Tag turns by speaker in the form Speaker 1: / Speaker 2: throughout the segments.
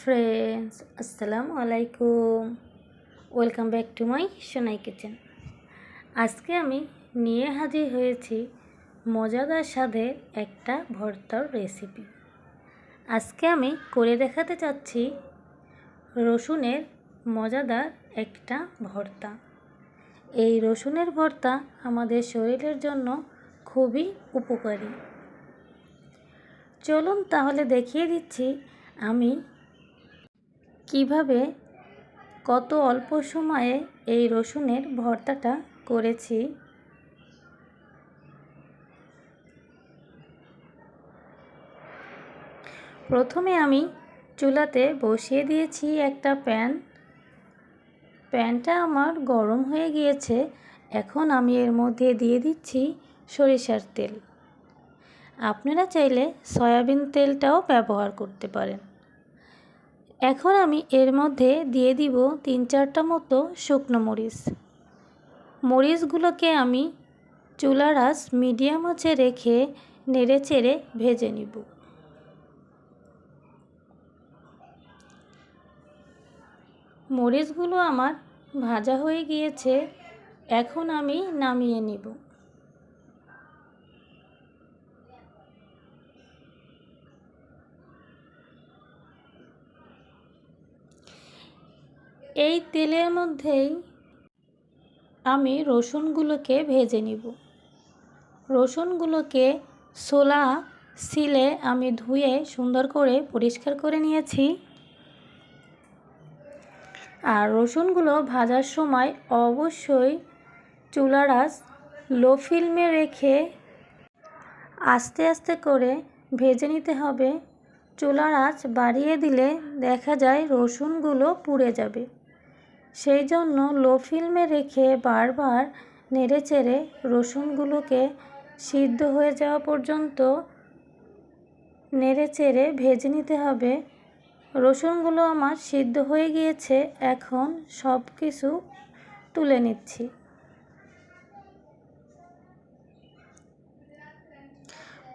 Speaker 1: Friends আসসালামু আলাইকুম welcome back to my Sonai kitchen আজকে আমি নিয়ে হাজির হয়েছি মজাদার স্বাদের একটা ভর্তার রেসিপি আজকে আমি করে দেখাতে চাচ্ছি রসুনের মজাদার একটা ভর্তা। এই রসুনের ভর্তা আমাদের শরীরের জন্য খুবই উপকারী। চলুন তাহলে দেখিয়ে দিচ্ছি আমি কীভাবে কত অল্প সময়ে এই রসুনের ভর্তাটা করেছি? প্রথমে আমি চুলাতে বসিয়ে দিয়েছি একটা প্যান। প্যানটা আমার গরম হয়ে গিয়েছে। এখন আমি এর মধ্যে দিয়ে দিচ্ছি সরিষার তেল। আপনারা চাইলে সয়াবিন তেলটাও ব্যবহার করতে পারেন। এখন আমি এর মধ্যে দিয়ে দিব তিন চারটা মতো শুকনো মরিচ। মরিচগুলোকে আমি চুলার আঁচ মিডিয়াম আঁচে রেখে নেড়ে চেড়ে ভেজে নিব। মরিচগুলো আমার ভাজা হয়ে গিয়েছে, এখন আমি নামিয়ে নিব। এই তেলের মধ্যেই আমি রসুনগুলোকে ভেজে নিব। রসুনগুলোকে সোলা সিলে আমি ধুয়ে সুন্দর করে পরিষ্কার করে নিয়েছি। আর রসুনগুলো ভাজার সময় অবশ্যই চুলার আঁচ লো ফিল্মে রেখে আস্তে আস্তে করে ভেজে নিতে হবে। চুলার আঁচ বাড়িয়ে দিলে দেখা যায় রসুনগুলো পুড়ে যাবে। সেই জন্য লো ফিল্মে রেখে বারবার নেড়ে চেড়ে রসুনগুলোকে সিদ্ধ হয়ে যাওয়া পর্যন্ত নেড়ে চেড়ে ভেজে নিতে হবে। রসুনগুলো আমার সিদ্ধ হয়ে গিয়েছে, এখন সব কিছু তুলে নিচ্ছি।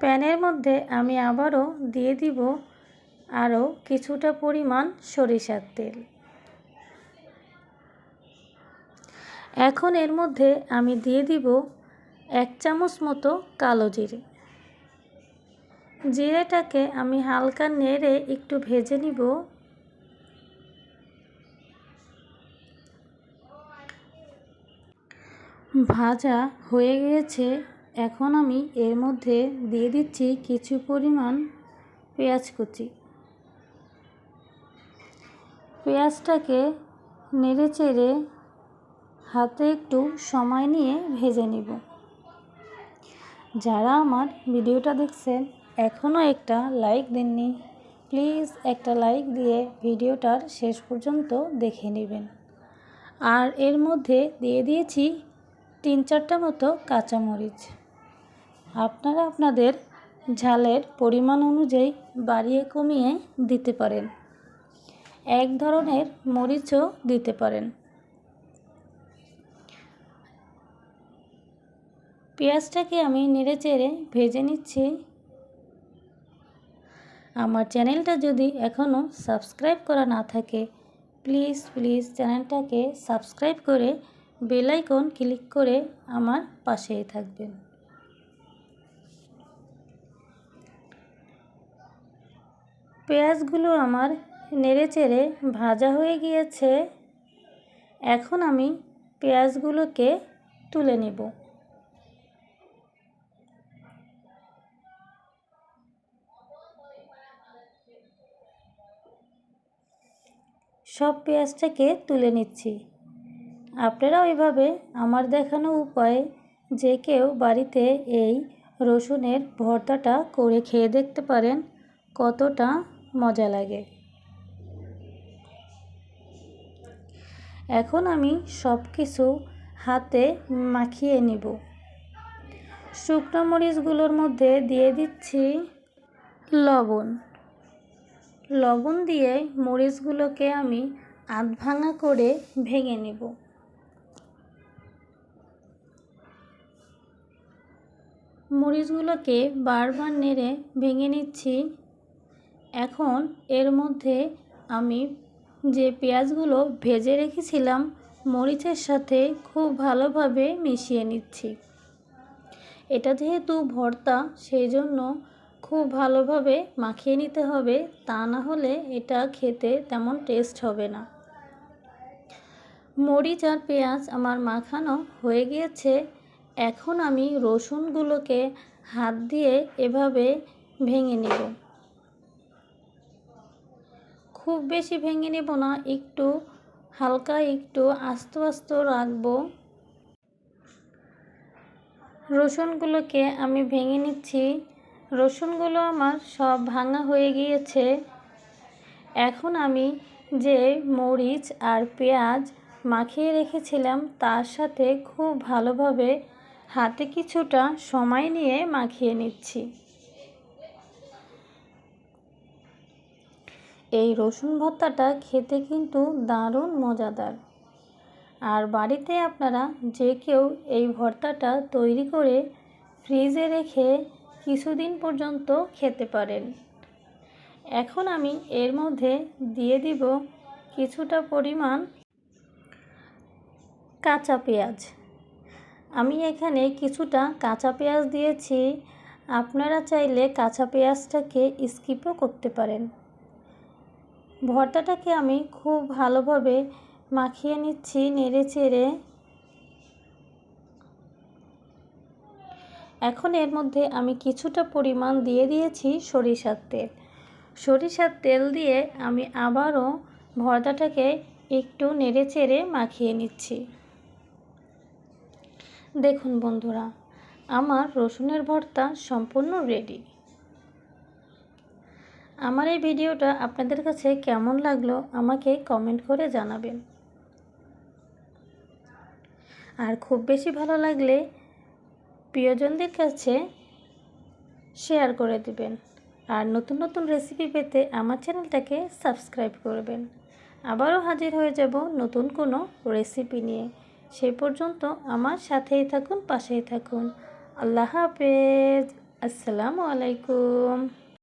Speaker 1: প্যানের মধ্যে আমি আবারও দিয়ে দিব আরও কিছুটা পরিমাণ সরিষার তেল। এখন এর মধ্যে আমি দিয়ে দিব এক চামচ মতো কালো জিরে। জিরেটাকে আমি হালকা নেড়ে একটু ভেজে নিব। ভাজা হয়ে গিয়েছে এখন আমি এর মধ্যে দিয়ে দিচ্ছি কিছু পরিমাণ পেঁয়াজ কুচি। পেঁয়াজটাকে নেড়ে চেড়ে হাতে একটু সময় নিয়ে ভেজে নিব। যারা আমার ভিডিওটা দেখছেন, এখনও একটা লাইক দেননি, প্লিজ একটা লাইক দিয়ে ভিডিওটার শেষ পর্যন্ত দেখে নেবেন। আর এর মধ্যে দিয়ে দিয়েছি তিন চারটা মতো কাঁচামরিচ। আপনারা আপনাদের ঝালের পরিমাণ অনুযায়ী বাড়িয়ে কমিয়ে দিতে পারেন। এক ধরনের মরিচও দিতে পারেন। পেঁয়াজটাকে আমি নেড়ে চেড়ে ভেজে নিচ্ছি। আমার চ্যানেলটা যদি এখনও সাবস্ক্রাইব করা না থাকে, প্লিজ প্লিজ চ্যানেলটাকে সাবস্ক্রাইব করে বেল আইকন ক্লিক করে আমার পাশেই থাকবেন। পেঁয়াজগুলো আমার নেড়ে চেড়ে ভাজা হয়ে গিয়েছে। এখন আমি পেঁয়াজগুলোকে তুলে নেব। সব পেঁয়াজটাকে তুলে নিচ্ছি। আপনারাও এভাবে আমার দেখানো উপায়ে যে কেউ বাড়িতে এই রসুনের ভর্তাটা করে খেয়ে দেখতে পারেন, কতটা মজা লাগে। এখন আমি সব কিছু হাতে মাখিয়ে নিব। শুকনো মরিচগুলোর মধ্যে দিয়ে দিচ্ছি লবণ। লবণ দিয়ে মরিচগুলোকে আমি আধ ভাঙা করে ভেঙে নেব। মরিচগুলোকে বারবার নেড়ে ভেঙে নিচ্ছি। এখন এর মধ্যে আমি যে পেঁয়াজগুলো ভেজে রেখেছিলাম, মরিচের সাথে খুব ভালোভাবে মিশিয়ে নিচ্ছি। এটা যেহেতু ভর্তা, সেই জন্য খুব ভালোভাবে মাখিয়ে নিতে হবে, তা না হলে এটা খেতে তেমন টেস্ট হবে না। মরিচ আর পেঁয়াজ আমার মাখানো হয়ে গিয়েছে, এখন আমি রসুনগুলোকে হাত দিয়ে এভাবে ভেঙে নেব। খুব বেশি ভেঙে নেব না, একটু হালকা একটু আস্ত আস্ত রাখব। রসুনগুলোকে আমি ভেঙে নিচ্ছি রসুনগুলো আমার সব ভাঙা হয়ে গিয়েছে। এখন আমি যে মরিচ আর পেঁয়াজ মাখিয়ে রেখেছিলাম, তার সাথে খুব ভালোভাবে হাতে কিছুটা সময় নিয়ে মাখিয়ে নিচ্ছি। এই রসুন ভর্তাটা খেতে কিন্তু দারুণ মজাদার। আর বাড়িতে আপনারা যে কেউ এই ভর্তাটা তৈরি করে ফ্রিজে রেখে কিছুদিন পর্যন্ত খেতে পারেন। এখন আমি এর মধ্যে দিয়ে দিব কিছুটা পরিমাণ কাঁচা পেঁয়াজ। আমি এখানে কিছুটা কাঁচা পেঁয়াজ দিয়েছি। আপনারা চাইলে কাঁচা পেঁয়াজটাকে স্কিপও করতে পারেন। ভর্তাটাকে আমি খুব ভালোভাবে মাখিয়ে নিচ্ছি নেড়ে চেড়ে। এখন এর মধ্যে আমি কিছুটা পরিমাণ দিয়ে দিয়েছি সরিষার তেল। সরিষার তেল দিয়ে আমি আবারও ভর্তাটাকে একটু নেড়ে চেড়ে মাখিয়ে নিচ্ছি। দেখুন বন্ধুরা, আমার রসুনের ভর্তা সম্পূর্ণ রেডি আমার এই ভিডিওটা আপনাদের কাছে কেমন লাগল আমাকে কমেন্ট করে জানাবেন। আর খুব বেশি ভালো লাগলে প্রিয়জনদের কাছে শেয়ার করে দিবেন। আর নতুন নতুন রেসিপি পেতে আমার চ্যানেলটাকে সাবস্ক্রাইব করবেন। আবারও হাজির হয়ে যাব নতুন কোনো রেসিপি নিয়ে। সেই পর্যন্ত আমার সাথেই থাকুন, পাশেই থাকুন। আল্লাহ হাফেজ। আসসালামু আলাইকুম।